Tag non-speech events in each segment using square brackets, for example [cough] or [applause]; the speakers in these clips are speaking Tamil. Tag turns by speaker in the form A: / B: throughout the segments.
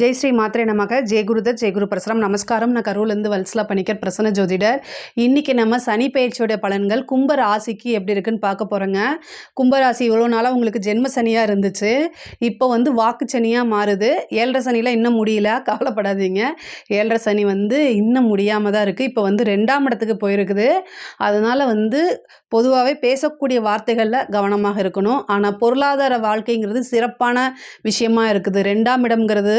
A: ஜெய் ஸ்ரீ மாத்திரை நமக. ஜெய் குருதர் ஜெய் குரு பிரசரம். நமஸ்காரம். நான் கரூர்லேருந்து வல்சலா பணிக்கர் பிரசன்ன ஜோதிடர். இன்றைக்கி நம்ம சனி பயிற்சியோட பலன்கள் கும்ப ராசிக்கு எப்படி இருக்குன்னு பார்க்க போகிறோங்க கும்பராசி இவ்வளோ நாளாக உங்களுக்கு ஜென்ம சனியாக இருந்துச்சு. இப்போ வந்து வாக்கு சனியாக மாறுது. ஏழரை சனியில் இன்னும் முடியல. கவலைப்படாதீங்க. ஏழரை சனி வந்து இன்னும் முடியாமல் தான் இருக்குது இப்போ வந்து ரெண்டாம் இடத்துக்கு போயிருக்குது. அதனால் வந்து பொதுவாகவே பேசக்கூடிய வார்த்தைகளில் கவனமாக இருக்கணும். ஆனால் பொருளாதார வாழ்க்கைங்கிறது சிறப்பான விஷயமா இருக்குது. ரெண்டாம் இடம்ங்கிறது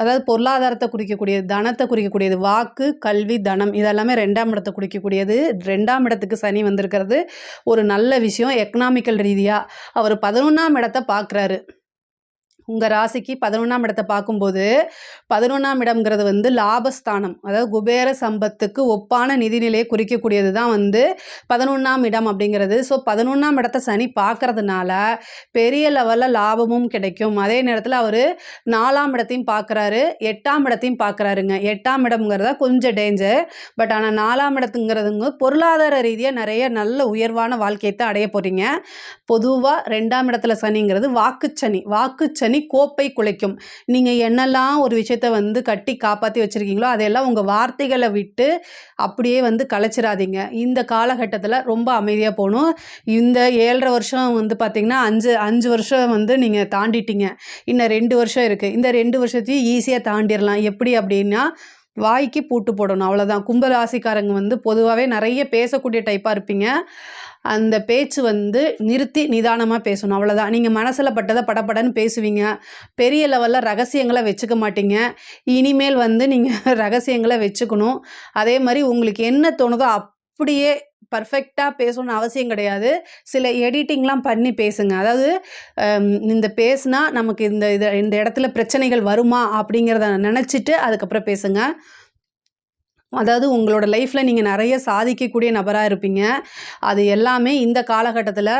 A: அதாவது பொருளாதாரத்தை குறிக்கக்கூடியது தனத்தை குறிக்கக்கூடியது வாக்கு கல்வி தனம் இதெல்லாமே ரெண்டாம் இடத்தை குறிக்கக்கூடியது. ரெண்டாம் இடத்துக்கு சனி வந்திருக்கிறது. ஒரு நல்ல விஷயம் எக்கனாமிக்கல் ரீதியாக அவர் பதினொன்றாம் இடத்தை பார்க்குறாரு. உங்கள் ராசிக்கு பதினொன்றாம் இடத்தை பார்க்கும்போது பதினொன்றாம் இடம்ங்கிறது வந்து லாபஸ்தானம். அதாவது குபேர சம்பத்துக்கு ஒப்பான நிதிநிலையை குறிக்கக்கூடியது தான் வந்து பதினொன்றாம் இடம் அப்படிங்கிறது. ஸோ பதினொன்றாம் இடத்த சனி பார்க்கறதுனால பெரிய லெவலில் லாபமும் கிடைக்கும். அதே நேரத்தில் அவர் நாலாம் இடத்தையும் பார்க்குறாரு எட்டாம் இடத்தையும் பார்க்குறாருங்க. எட்டாம் இடம்ங்கிறத கொஞ்சம் டேஞ்சர் பட் ஆனால் நாலாம் இடத்துங்கிறதுங்க பொருளாதார ரீதியாக நிறைய நல்ல உயர்வான வாழ்க்கையை தான் அடைய போகிறீங்க பொதுவாக ரெண்டாம் இடத்துல சனிங்கிறது வாக்குச்சனி. வாக்குச்சனி கோப்பை குலைக்கும். நீங்கள் என்னெல்லாம் ஒரு விஷயத்த வந்து கட்டி காப்பாற்றி வச்சுருக்கீங்களோ அதையெல்லாம் உங்கள் வார்த்தைகளை விட்டு அப்படியே வந்து கலைச்சிடாதீங்க இந்த காலகட்டத்தில் ரொம்ப அமைதியாக போகணும். இந்த ஏழரை வருஷம் வந்து பார்த்திங்கன்னா அஞ்சு அஞ்சு வருஷம் வந்து நீங்கள் தாண்டிட்டீங்க. இன்னும் ரெண்டு வருஷம் இருக்குது இந்த ரெண்டு வருஷத்தையும் ஈஸியாக தாண்டிடலாம் எப்படி அப்படின்னா வாய்க்கு பூட்டு போடணும். அவ்வளோதான் கும்பராசிக்காரங்க வந்து பொதுவாகவே நிறைய பேசக்கூடிய டைப்பாக இருப்பீங்க. அந்த பேச்சு வந்து நிறுத்தி நிதானமாக பேசணும். அவ்வளோதான் நீங்கள் மனசில் பட்டதை படப்படன்னு பேசுவீங்க. பெரிய லெவலில் ரகசியங்களை வச்சுக்க மாட்டீங்க. இனிமேல் வந்து நீங்கள் [laughs] ரகசியங்களை வச்சுக்கணும். அதே மாதிரி உங்களுக்கு என்ன தோணுதோ அப்படியே பர்ஃபெக்டாக பேசணும்னு அவசியம் கிடையாது. சில எடிட்டிங்லாம் பண்ணி பேசுங்க. அதாவது இந்த பேசுனா நமக்கு இந்த இது இந்த இடத்துல பிரச்சனைகள் வருமா அப்படிங்கிறத நினச்சிட்டு அதுக்கப்புறம் பேசுங்க. அதாவது உங்களோட லைஃப்பில் நீங்கள் நிறைய சாதிக்கக்கூடிய நபராக இருப்பீங்க. அது எல்லாமே இந்த காலகட்டத்தில்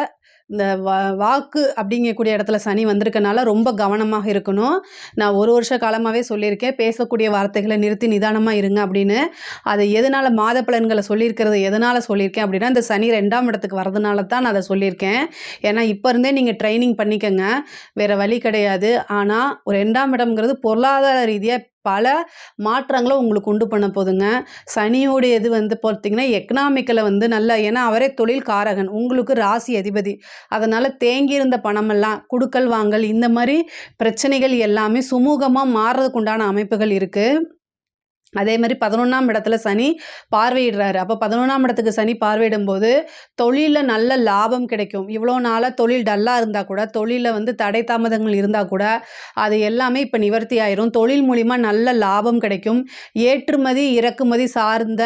A: இந்த வா வாக்கு அப்படிங்கக்கூடிய இடத்துல சனி வந்திருக்கனால ரொம்ப கவனமாக இருக்கணும். நான் ஒரு வருஷ காலமாகவே சொல்லியிருக்கேன். பேசக்கூடிய வார்த்தைகளை நிறுத்தி நிதானமாக இருங்க அப்படின்னு. அதை எதனால் மாத பலன்களை சொல்லியிருக்கிறது எதனால் சொல்லியிருக்கேன் அப்படின்னா இந்த சனி ரெண்டாம் இடத்துக்கு வரதுனால தான் நான் அதை சொல்லியிருக்கேன். ஏன்னா இப்போ இருந்தே நீங்கள் ட்ரைனிங் பண்ணிக்கோங்க. வேறு வழி கிடையாது. ஆனால் ஒரு ரெண்டாம் இடம்ங்கிறது பொருளாதார ரீதியாக பல மாற்றங்களை உங்களுக்கு உண்டு பண்ண போதுங்க. சனியோடைய இது வந்து பார்த்தீங்கன்னா எக்கனாமிக்கில் வந்து நல்லா ஏன்னா அவரே தொழில் காரகன் உங்களுக்கு ராசி அதிபதி. அதனால் தேங்கியிருந்த பணமெல்லாம் குடுக்கல் வாங்கல் இந்த மாதிரி பிரச்சனைகள் எல்லாமே சுமூகமாக மாறுறதுக்கு உண்டான அமைப்புகள் இருக்குது அதே மாதிரி பதினொன்றாம் இடத்துல சனி பார்வையிடுறாரு. அப்போ பதினொன்றாம் இடத்துக்கு சனி பார்வையிடும் போது தொழிலில் நல்ல லாபம் கிடைக்கும். இவ்வளோ நாளாக தொழில் டல்லாக இருந்தால் கூட தொழிலில் வந்து தடை தாமதங்கள் இருந்தால் கூட அது எல்லாமே இப்போ நிவர்த்தி ஆயிரும். தொழில் மூலிமா நல்ல லாபம் கிடைக்கும். ஏற்றுமதி இறக்குமதி சார்ந்த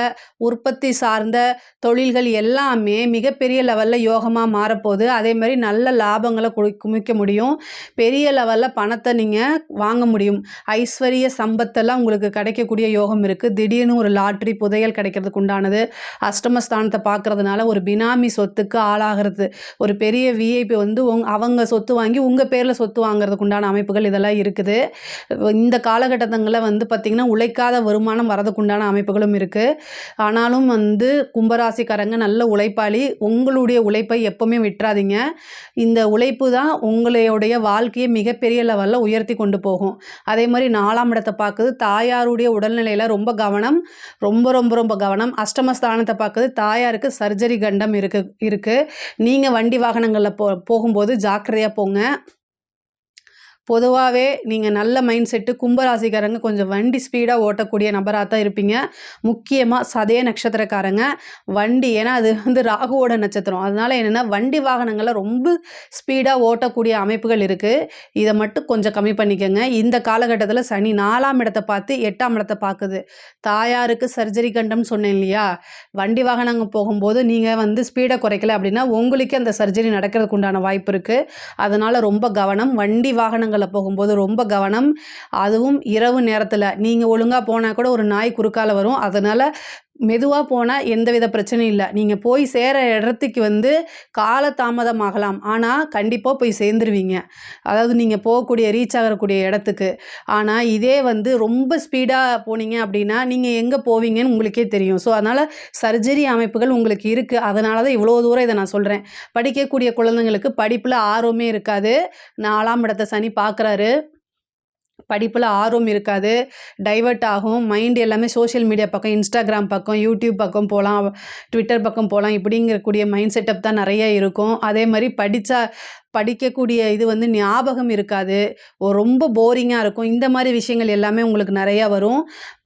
A: உற்பத்தி சார்ந்த தொழில்கள் எல்லாமே மிகப்பெரிய லெவலில் யோகமாக மாறப்போகுது. அதே மாதிரி நல்ல லாபங்களை குமிக்க முடியும். பெரிய லெவலில் பணத்தை நீங்கள் வாங்க முடியும். ஐஸ்வர்ய சம்பத்தெல்லாம் உங்களுக்கு கிடைக்கக்கூடிய யோகம் யோகம் இருக்குது திடீர்னு ஒரு லாட்ரி புதையல் கிடைக்கிறதுக்கு உண்டானது. அஷ்டமஸ்தானத்தை பார்க்குறதுனால ஒரு பினாமி சொத்துக்கு ஆளாகிறது. ஒரு பெரிய விஐபி வந்து உங் அவங்க சொத்து வாங்கி உங்கள் பேரில் சொத்து வாங்குறதுக்கு உண்டான அமைப்புகள் இதெல்லாம் இருக்குது. இந்த காலகட்டங்களில் வந்து பார்த்திங்கன்னா உழைக்காத வருமானம் வரதுக்கு உண்டான அமைப்புகளும் இருக்குது ஆனாலும் வந்து கும்பராசிக்காரங்க நல்ல உழைப்பாளி. உங்களுடைய உழைப்பை எப்போவுமே விட்டுறாதீங்க. இந்த உழைப்பு தான் உங்களுடைய வாழ்க்கையை மிகப்பெரிய லெவலில் உயர்த்தி கொண்டு போகும். அதே மாதிரி நாலாம் இடத்தை பார்க்குது. தாயாருடைய உடல்நிலையில் ரொம்ப கவனம் ரொம்ப ரொம்ப ரொம்ப கவனம். அஷ்டமஸ்தானத்தை பார்க்குது. தாயாருக்கு சர்ஜரி கண்டம் இருக்கு இருக்குது நீங்கள் வண்டி வாகனங்களில் போ போகும்போது ஜாக்கிரதையாக போங்க. பொதுவாகவே நீங்கள் நல்ல மைண்ட் செட்டு கும்பராசிக்காரங்க கொஞ்சம் வண்டி ஸ்பீடாக ஓட்டக்கூடிய நபராக தான் இருப்பீங்க. முக்கியமாக சதய நட்சத்திரக்காரங்க. வண்டி ஏன்னா அது வந்து ராகுவோட நட்சத்திரம். அதனால் என்னென்னா வண்டி வாகனங்களில் ரொம்ப ஸ்பீடாக ஓட்டக்கூடிய அமைப்புகள் இருக்குது இதை மட்டும் கொஞ்சம் கம்மி பண்ணிக்கோங்க. இந்த காலகட்டத்தில் சனி நாலாம் இடத்தை பார்த்து எட்டாம் இடத்தை பார்க்குது. தாயாருக்கு சர்ஜரி கண்டம்னு சொன்னேன் இல்லையா? வண்டி வாகனங்கள் போகும்போது நீங்கள் வந்து ஸ்பீடை குறைக்கல அப்படின்னா உங்களுக்கு அந்த சர்ஜரி நடக்கிறதுக்கு உண்டான வாய்ப்பு இருக்குது அதனால் ரொம்ப கவனம். வண்டி வாகனங்கள் வாகனங்களில் போகும்போது ரொம்ப கவனம். அதுவும் இரவு நேரத்தில் நீங்கள் ஒழுங்காக போனால் கூட ஒரு நாய் குறுக்கால வரும். அதனால் மெதுவாக போனால் எந்தவித பிரச்சனையும் இல்லை. நீங்கள் போய் சேர இடத்துக்கு வந்து கால தாமதமாகலாம் ஆனால் கண்டிப்பாக போய் சேர்ந்துருவீங்க. அதாவது நீங்கள் போகக்கூடிய ரீச் ஆகக்கூடிய இடத்துக்கு. ஆனால் இதே வந்து ரொம்ப ஸ்பீடாக போனீங்க அப்படின்னா நீங்கள் எங்கே போவீங்கன்னு உங்களுக்கே தெரியும். ஸோ அதனால் சர்ஜரி அமைப்புகள் உங்களுக்கு இருக்குது அதனால தான் இவ்வளோ தூரம் இதை நான் சொல்கிறேன் படிக்கக்கூடிய குழந்தைங்களுக்கு படிப்பில் ஆர்வமே இருக்காது. நாலாம் இடத்த சனி பார்க்குறாரு படிப்பில் ஆர்வம் இருக்காது டைவர்ட் ஆகும். மைண்ட் எல்லாமே சோஷியல் மீடியா பக்கம் இன்ஸ்டாகிராம் பக்கம் யூடியூப் பக்கம் போகலாம் ட்விட்டர் பக்கம் போகலாம் இப்படிங்கக்கூடிய மைண்ட் செட்டப் தான் நிறைய இருக்கும். அதே மாதிரி படித்தா படிக்கக்கூடிய இது வந்து ஞாபகம் இருக்காது. ரொம்ப போரிங்காக இருக்கும். இந்த மாதிரி விஷயங்கள் எல்லாமே உங்களுக்கு நிறையா வரும்.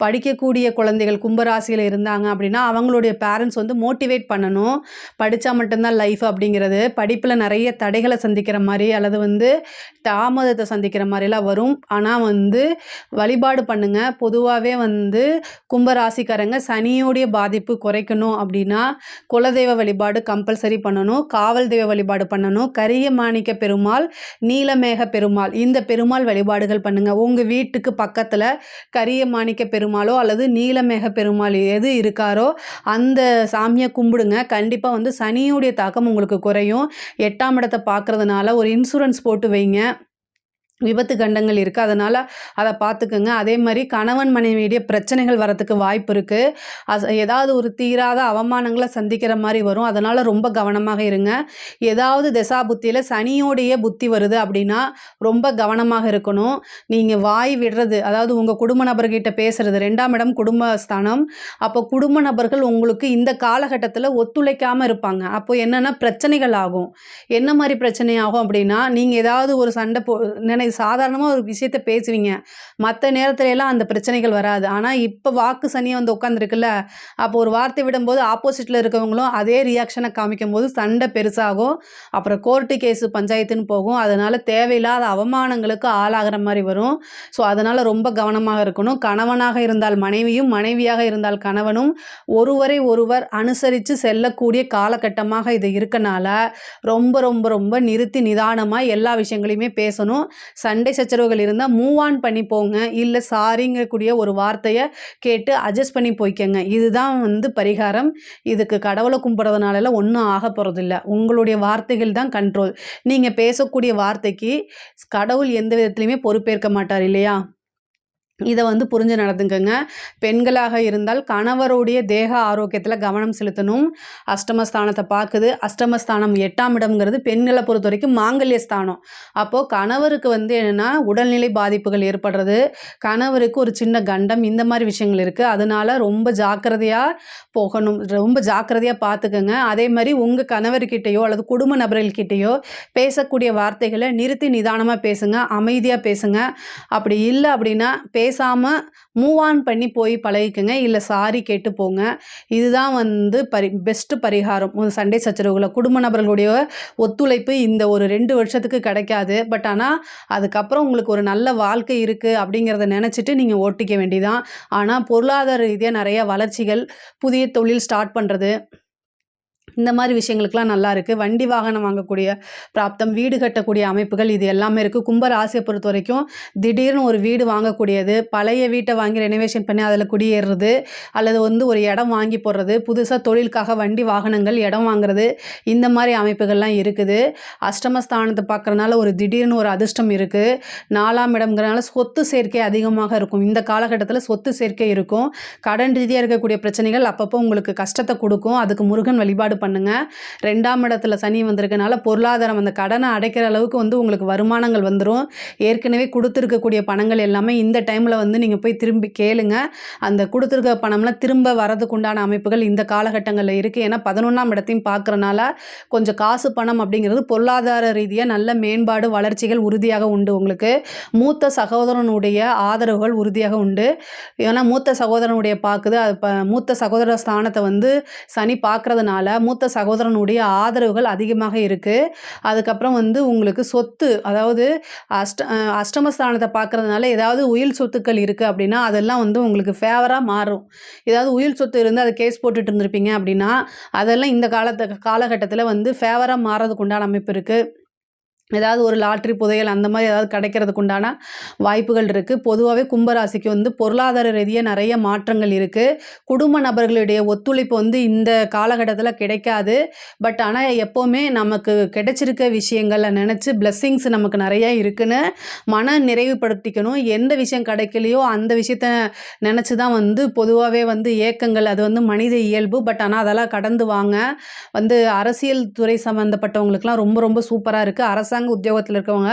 A: படிக்கக்கூடிய குழந்தைகள் கும்பராசியில் இருந்தாங்க அப்படின்னா அவங்களுடைய பேரண்ட்ஸ் வந்து மோட்டிவேட் பண்ணணும். படித்தா மட்டும்தான் லைஃப் அப்படிங்கிறது. படிப்பில் நிறைய தடைகளை சந்திக்கிற மாதிரி அல்லது வந்து தாமதத்தை சந்திக்கிற மாதிரிலாம் வரும். ஆனால் வந்து வழிபாடு பண்ணுங்கள் பொதுவாகவே வந்து கும்பராசிக்காரங்க சனியோடைய பாதிப்பு குறைக்கணும் அப்படின்னா குலதெய்வ வழிபாடு கம்பல்சரி பண்ணணும். காவல் தெய்வ வழிபாடு பண்ணணும். கரிய மாணிக்க பெருமாள் நீலமேக பெருமாள். இந்த பெருமாள் வழிபாடுகள் பண்ணுங்கள் உங்கள் வீட்டுக்கு பக்கத்தில் கரிய மாணிக்க பெருமாளோ அல்லது நீலமேக பெருமாள் எது இருக்காரோ அந்த சாமியை கும்பிடுங்க. கண்டிப்பாக வந்து சனியுடைய தாக்கம் உங்களுக்கு குறையும். எட்டாம் இடத்தை பார்க்கறதுனால ஒரு இன்சூரன்ஸ் போட்டு வைங்க. விபத்து கண்டங்கள் இருக்குது அதனால் அதை பார்த்துக்குங்க அதே மாதிரி கணவன் மனைவியுடைய பிரச்சனைகள் வரத்துக்கு வாய்ப்பு இருக்குது அஸ் ஏதாவது ஒரு தீராத அவமானங்களை சந்திக்கிற மாதிரி வரும். அதனால் ரொம்ப கவனமாக இருங்க. ஏதாவது புத்தியில் சனியோடைய புத்தி வருது அப்படின்னா ரொம்ப கவனமாக இருக்கணும். நீங்கள் வாய் விடுறது அதாவது உங்கள் குடும்ப நபர்கிட்ட பேசுகிறது ரெண்டாம் இடம் குடும்பஸ்தானம். அப்போ குடும்ப நபர்கள் உங்களுக்கு இந்த காலகட்டத்தில் ஒத்துழைக்காமல் இருப்பாங்க. அப்போ என்னென்னா பிரச்சனைகள் ஆகும். என்ன மாதிரி பிரச்சனை ஆகும் அப்படின்னா நீங்கள் ஏதாவது ஒரு சண்டை போ நினை சாதாரணமாக ஒரு விஷயத்த பேசுவீங்க. மற்ற நேரத்துல எல்லாம் அந்த பிரச்சனைகள் வராது. ஆனால் இப்போ வாக்கு சனியை வந்து உட்காந்துருக்குல்ல அப்போ ஒரு வார்த்தை விடும்போது ஆப்போசிட்டில் இருக்கவங்களும் அதே ரியாக்ஷனை காமிக்கும் போது சண்டை பெருசாகும். அப்புறம் கோர்ட்டு கேஸு பஞ்சாயத்துன்னு போகும். அதனால் தேவையில்லாத அவமானங்களுக்கு ஆளாகிற மாதிரி வரும். ஸோ அதனால் ரொம்ப கவனமாக இருக்கணும். கணவனாக இருந்தால் மனைவியும் மனைவியாக இருந்தால் கணவனும் ஒருவரை ஒருவர் அனுசரித்து செல்லக்கூடிய காலகட்டமாக இது இருக்கனால ரொம்ப ரொம்ப ரொம்ப நிறுத்தி நிதானமாக எல்லா விஷயங்களையுமே பேசணும். சண்டை சச்சரவுகள் இருந்தால் மூவ் ஆன் பண்ணி போங்க. இல்லை சாரிங்கக்கூடிய ஒரு வார்த்தையை கேட்டு அட்ஜஸ்ட் பண்ணி போய்க்கங்க. இதுதான் வந்து பரிகாரம். இதுக்கு கடவுளை கும்பிட்றதுனாலலாம் ஒன்றும் ஆக போகிறதில்ல உங்களுடைய வார்த்தைகள் தான் கண்ட்ரோல் நீங்கள் பேசக்கூடிய வார்த்தைக்கு கடவுள் எந்த விதத்துலையுமே பொறுப்பேற்க மாட்டார் இல்லையா? இதை வந்து புரிஞ்சு நடந்துக்கங்க. பெண்களாக இருந்தால் கணவருடைய தேக ஆரோக்கியத்தில் கவனம் செலுத்தணும். அஷ்டமஸ்தானத்தை பார்க்குது. அஷ்டமஸ்தானம் எட்டாம் இடம்ங்கிறது பெண்களை பொறுத்த வரைக்கும் மாங்கல்ய ஸ்தானம். அப்போது கணவருக்கு வந்து என்னென்னா உடல்நிலை பாதிப்புகள் ஏற்படுறது. கணவருக்கு ஒரு சின்ன கண்டம் இந்த மாதிரி விஷயங்கள் இருக்குது அதனால் ரொம்ப ஜாக்கிரதையாக போகணும். ரொம்ப ஜாக்கிரதையாக பார்த்துக்கோங்க. அதே மாதிரி உங்கள் கணவர்கிட்டேயோ அல்லது குடும்ப நபர்கள்கிட்டயோ பேசக்கூடிய வார்த்தைகளை நிறுத்தி நிதானமாக பேசுங்க. அமைதியாக பேசுங்க. அப்படி இல்லை அப்படின்னா பே பேசாமல் மூவ் ஆன் பண்ணி போய் பழகிக்கங்க. இல்லை சாரி கேட்டு போங்க. இதுதான் வந்து பரி பெஸ்ட்டு பரிகாரம். சண்டை சச்சரவுகளை குடும்ப நபர்களுடைய ஒத்துழைப்பு இந்த ஒரு ரெண்டு வருஷத்துக்கு கிடைக்காது. பட் ஆனால் அதுக்கப்புறம் உங்களுக்கு ஒரு நல்ல வாழ்க்கை இருக்குது அப்படிங்கிறத நினச்சிட்டு நீங்கள் ஓட்டிக்க வேண்டியதான் ஆனால் பொருளாதார ரீதியாக நிறைய வளர்ச்சிகள் புதிய தொழில் ஸ்டார்ட் பண்ணுறது இந்த மாதிரி விஷயங்களுக்கெலாம் நல்லா இருக்குது வண்டி வாகனம் வாங்கக்கூடிய பிராப்தம் வீடு கட்டக்கூடிய அமைப்புகள் இது எல்லாமே இருக்குது கும்ப ராசியை பொறுத்த வரைக்கும் திடீர்னு ஒரு வீடு வாங்கக்கூடியது பழைய வீட்டை வாங்கி ரெனோவேஷன் பண்ணி அதில் குடியேறுறது அல்லது வந்து ஒரு இடம் வாங்கி போடுறது புதுசாக தொழிலுக்காக வண்டி வாகனங்கள் இடம் வாங்குறது இந்த மாதிரி அமைப்புகள்லாம் இருக்குது. அஷ்டமஸ்தானத்தை பார்க்குறதுனால ஒரு திடீர்னு ஒரு அதிர்ஷ்டம் இருக்குது நாலாம் இடம்ங்கிறனால சொத்து சேர்க்கை அதிகமாக இருக்கும். இந்த காலகட்டத்தில் சொத்து சேர்க்கை இருக்கும். கடன் ரீதியாக இருக்கக்கூடிய பிரச்சனைகள் அப்பப்போ உங்களுக்கு கஷ்டத்தை கொடுக்கும். அதுக்கு முருகன் வழிபாடு பண்ணுங்கள் ரெண்டாம் இடத்துல சனி வந்திருக்கனால பொருளாதாரம் அந்த கடனை அடைக்கிற அளவுக்கு வந்து உங்களுக்கு வருமானங்கள் வந்துடும் ஏற்கனவே கொடுத்துருக்கக்கூடிய பணங்கள் எல்லாமே இந்த டைமில் வந்து நீங்கள் போய் திரும்பி கேளுங்க. அந்த கொடுத்துருக்க பணம்லாம் திரும்ப வரதுக்கு உண்டான அமைப்புகள் இந்த காலகட்டங்களில் இருக்குது ஏன்னா பதினொன்றாம் இடத்தையும் பார்க்குறனால கொஞ்சம் காசு பணம் அப்படிங்கிறது பொருளாதார ரீதியாக நல்ல மேம்பாடு வளர்ச்சிகள் உறுதியாக உண்டு உங்களுக்கு. மூத்த சகோதரனுடைய ஆதரவுகள் உறுதியாக உண்டு. ஏன்னா மூத்த சகோதரனுடைய பார்க்குது அது மூத்த சகோதர ஸ்தானத்தை வந்து சனி பார்க்குறதுனால மூத்த சகோதரனுடைய ஆதரவுகள் அதிகமாக இருக்குது அதுக்கப்புறம் வந்து உங்களுக்கு சொத்து அதாவது அஷ்ட அஷ்டமஸ்தானத்தை பார்க்குறதுனால ஏதாவது உயில் சொத்துக்கள் இருக்குது அப்படின்னா அதெல்லாம் வந்து உங்களுக்கு ஃபேவராக மாறும். ஏதாவது உயில் சொத்து இருந்து அதை கேஸ் போட்டுட்டு இருந்திருப்பீங்க அப்படின்னா அதெல்லாம் இந்த காலத்து காலகட்டத்தில் வந்து ஃபேவராக மாறதுக்கு உண்டான அமைப்பு இருக்குது ஏதாவது ஒரு லாட்ரி புதையல் அந்த மாதிரி ஏதாவது கிடைக்கிறதுக்கு உண்டான வாய்ப்புகள் இருக்குது பொதுவாகவே கும்பராசிக்கு வந்து பொருளாதார ரீதியாக நிறைய மாற்றங்கள் இருக்குது குடும்ப நபர்களுடைய ஒத்துழைப்பு வந்து இந்த காலகட்டத்தில் கிடைக்காது. பட் ஆனால் எப்போவுமே நமக்கு கிடைச்சிருக்க விஷயங்களை நினச்சி பிளெஸ்ஸிங்ஸ் நமக்கு நிறையா இருக்குன்னு மன நிறைவுபடுத்திக்கணும். எந்த விஷயம் கிடைக்கலையோ அந்த விஷயத்த நினச்சி தான் வந்து பொதுவாகவே வந்து ஏக்கங்கள். அது வந்து மனித இயல்பு. பட் ஆனால் அதெல்லாம் கடந்து வாங்க. வந்து அரசியல் துறை சம்மந்தப்பட்டவங்களுக்குலாம் ரொம்ப ரொம்ப சூப்பராக இருக்குது அரசாங்க அரசாங்க உத்தியோகத்தில் இருக்கவங்க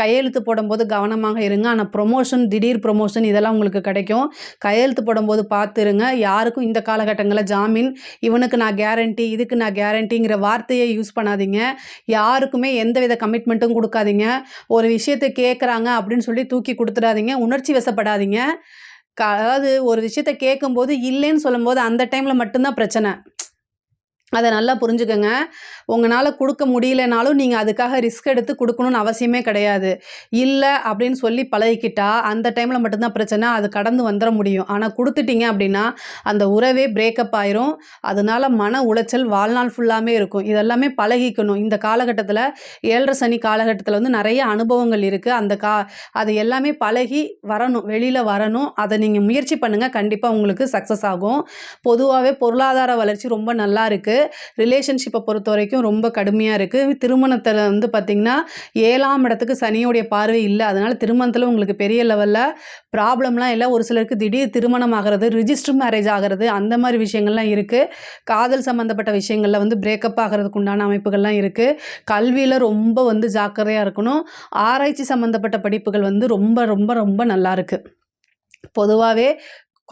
A: கையெழுத்து போடும்போது கவனமாக இருங்க. ஆனால் ப்ரொமோஷன் திடீர் ப்ரொமோஷன் இதெல்லாம் உங்களுக்கு கிடைக்கும். கையெழுத்து போடும்போது பார்த்து இருங்க யாருக்கும் இந்த காலகட்டங்களில் ஜாமீன் இவனுக்கு நான் கேரண்டி இதுக்கு நான் கேரண்டிங்கிற வார்த்தையை யூஸ் பண்ணாதீங்க. யாருக்குமே எந்தவித கமிட்மெண்ட்டும் கொடுக்காதீங்க. ஒரு விஷயத்தை கேட்குறாங்க அப்படின்னு சொல்லி தூக்கி கொடுத்துடாதீங்க. உணர்ச்சி வசப்படாதீங்க. க அதாவது ஒரு விஷயத்த கேட்கும்போது இல்லைன்னு சொல்லும்போது அந்த டைமில் மட்டும்தான் பிரச்சனை. அதை நல்லா புரிஞ்சுக்கங்க. உங்களால் கொடுக்க முடியலனாலும் நீங்கள் அதுக்காக ரிஸ்க் எடுத்து கொடுக்கணும்னு அவசியமே கிடையாது. இல்லை அப்படின்னு சொல்லி பழகிக்கிட்டா அந்த டைமில் மட்டும்தான் பிரச்சனை அது கடந்து வந்துட முடியும். ஆனால் கொடுத்துட்டீங்க அப்படின்னா அந்த உறவே பிரேக்கப் ஆயிரும். அதனால மன உளைச்சல் வாழ்நாள் ஃபுல்லாமே இருக்கும். இதெல்லாமே பழகிக்கணும். இந்த காலகட்டத்தில் ஏழரை சனி காலகட்டத்தில் வந்து நிறைய அனுபவங்கள் இருக்குது அந்த கா அது எல்லாமே பழகி வரணும். வெளியில் வரணும். அதை நீங்கள் முயற்சி பண்ணுங்கள் கண்டிப்பாக உங்களுக்கு சக்ஸஸ் ஆகும். பொதுவாகவே பொருளாதார வளர்ச்சி ரொம்ப நல்லா இருக்குது ரிலேஷன்ஷிப்பை பொறுத்த வரைக்கும் ரொம்ப கடுமையாக இருக்குது திருமணத்தில் வந்து பார்த்திங்கன்னா ஏழாம் இடத்துக்கு சனியோடைய பார்வை இல்லை. அதனால் திருமணத்தில் உங்களுக்கு பெரிய லெவலில் ப்ராப்ளம்லாம் இல்லை. ஒரு சிலருக்கு திடீர் திருமணம் ஆகிறது ரிஜிஸ்டர் மேரேஜ் ஆகிறது அந்த மாதிரி விஷயங்கள்லாம் இருக்குது காதல் சம்மந்தப்பட்ட விஷயங்களில் வந்து பிரேக்கப் ஆகிறதுக்கு உண்டான அமைப்புகள்லாம் இருக்குது கல்வியில் ரொம்ப வந்து ஜாக்கிரதையாக இருக்கணும். ஆராய்ச்சி சம்மந்தப்பட்ட படிப்புகள் வந்து ரொம்ப ரொம்ப ரொம்ப நல்லா இருக்குது பொதுவாகவே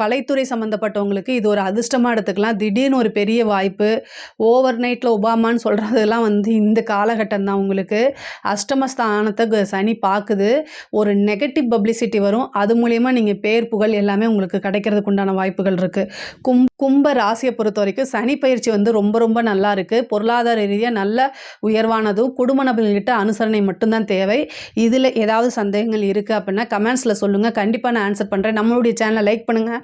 A: கலைத்துறை சம்மந்தப்பட்டவங்களுக்கு இது ஒரு அதிர்ஷ்டமாக எடுத்துக்கலாம். திடீர்னு ஒரு பெரிய வாய்ப்பு. ஓவர் நைட்டில் ஒபாமான்னு சொல்கிறதெல்லாம் வந்து இந்த காலகட்டம் தான் உங்களுக்கு. அஷ்டமஸ்தானத்தை சனி பார்க்குது ஒரு நெகட்டிவ் பப்ளிசிட்டி வரும். அது மூலயமா நீங்கள் பேர் புகழ் எல்லாமே உங்களுக்கு கிடைக்கிறதுக்கு உண்டான வாய்ப்புகள் இருக்குது கும் கும்ப ராசியை பொறுத்த வரைக்கும் சனி பயிற்சி வந்து ரொம்ப ரொம்ப நல்லா இருக்குது பொருளாதார ரீதியாக நல்ல உயர்வானதும் குடும்ப நபர்கள்கிட்ட அனுசரணை மட்டும்தான் தேவை. இதில் ஏதாவது சந்தேகங்கள் இருக்குது அப்படின்னா கமெண்ட்ஸில் சொல்லுங்கள் கண்டிப்பாக நான் ஆன்சர் பண்ணுறேன் நம்மளுடைய சேனலை லைக் பண்ணுங்கள்